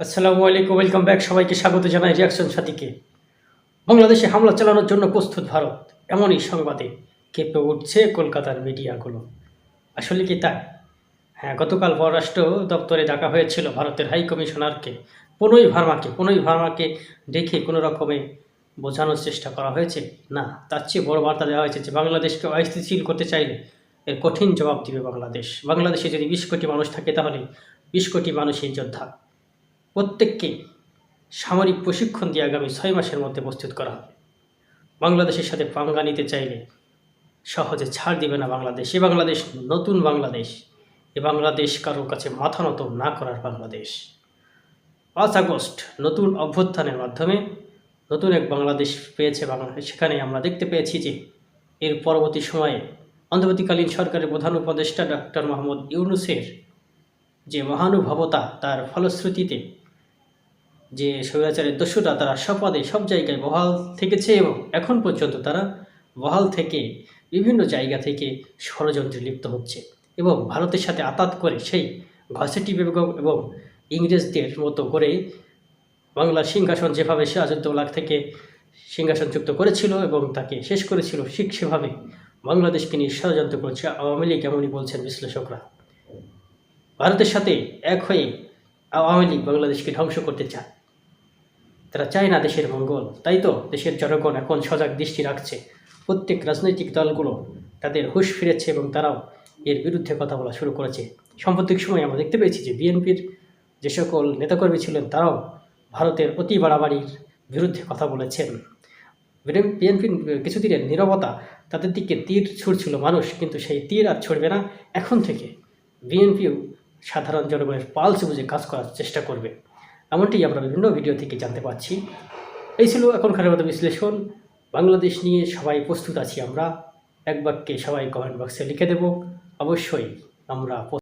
আসসালামু আলাইকুম welcome back সবাইকে স্বাগত জানাই রিয়াকশন সাথীকে। বাংলাদেশে হামলা চালানোর জন্য প্রস্তুত ভারত, এমনই সংবাদে কেঁপে উঠছে কলকাতার মিডিয়াগুলো। আসলে কি তাই? হ্যাঁ গতকাল পররাষ্ট্র দপ্তরে ডাকা হয়েছিল ভারতের হাই কমিশনারকে। পনই ভার্মাকে পনই ভার্মাকে ডেকে কোনো রকমে বোঝানোর চেষ্টা করা হয়েছে। না, তার চেয়ে বড় বার্তা দেওয়া হয়েছে যে, বাংলাদেশকে অস্থিতিশীল করতে চাইলে এর কঠিন জবাব দিবে বাংলাদেশ। বাংলাদেশে যদি বিশ কোটি মানুষ থাকে তাহলে বিশ কোটি মানুষই যোদ্ধা। প্রত্যেককে সামরিক প্রশিক্ষণ দিয়ে আগামী ছয় মাসের মধ্যে প্রস্তুত করা হবে। বাংলাদেশের সাথে পাঙ্গা নিতে চাইলে সহজে ছাড় দিবে না বাংলাদেশ। এ বাংলাদেশ নতুন বাংলাদেশ। এ বাংলাদেশ কারোর কাছে মাথা নত না করার বাংলাদেশ। পাঁচ আগস্ট নতুন অভ্যুত্থানের মাধ্যমে নতুন এক বাংলাদেশ পেয়েছে বাংলাদেশ। সেখানে আমরা দেখতে পেয়েছি যে এর পরবর্তী সময়ে অন্তর্বর্তীকালীন সরকারের প্রধান উপদেষ্টা ডক্টর মোহাম্মদ ইউনুসের যে মহানুভবতা, তার ফলশ্রুতিতে যে স্বৈরাচারের দস্যুরা তারা সপদে সব জায়গায় বহাল থেকেছে এবং এখন পর্যন্ত তারা বহাল থেকে বিভিন্ন জায়গা থেকে ষড়যন্ত্রে লিপ্ত হচ্ছে এবং ভারতের সাথে আতাত করে সেই ঘসেটি বেগম এবং ইংরেজদের মতো করে বাংলার সিংহাসন যেভাবে সিরাজউদ্দৌলা থেকে সিংহাসনযুক্ত করেছিল এবং তাকে শেষ করেছিল, ঠিক সেভাবে বাংলাদেশকে নিয়ে ষড়যন্ত্র করছে আওয়ামী লীগ, এমনই বলছেন বিশ্লেষকরা। ভারতের সাথে এক হয়ে আওয়ামী লীগ বাংলাদেশকে ধ্বংস করতে চায়। তারা চায় না দেশের মঙ্গল। তাই তো দেশের জনগণ এখন সজাগ দৃষ্টি রাখছে। প্রত্যেক রাজনৈতিক দলগুলো তাদের হুঁশ ফিরেছে এবং তারাও এর বিরুদ্ধে কথা বলা শুরু করেছে। সাম্প্রতিক সময় আমরা দেখতে পেয়েছি যে বিএনপির যে সকল নেতাকর্মী ছিলেন, তারাও ভারতের অতি বাড়াবাড়ির বিরুদ্ধে কথা বলেছেন। বিএনপির কিছুদিনের নীরবতা তাদের দিকে তীর ছুড়ছিল মানুষ, কিন্তু সেই তীর আর ছুড়বে না এখন থেকে। বিএনপিও সাধারণ জনগণের পালস বুঝে কাজ করার চেষ্টা করবে। এমনটি আমরা বিভিন্ন ভিডিও থেকে জানতে পারছি। এই ছিল এখনকার মতো বিশ্লেষণ। বাংলাদেশ নিয়ে সবাই প্রস্তুত আছি আমরা। এক বাক্যে সবাই কমেন্ট বক্সে লিখে দেব। অবশ্যই আমরা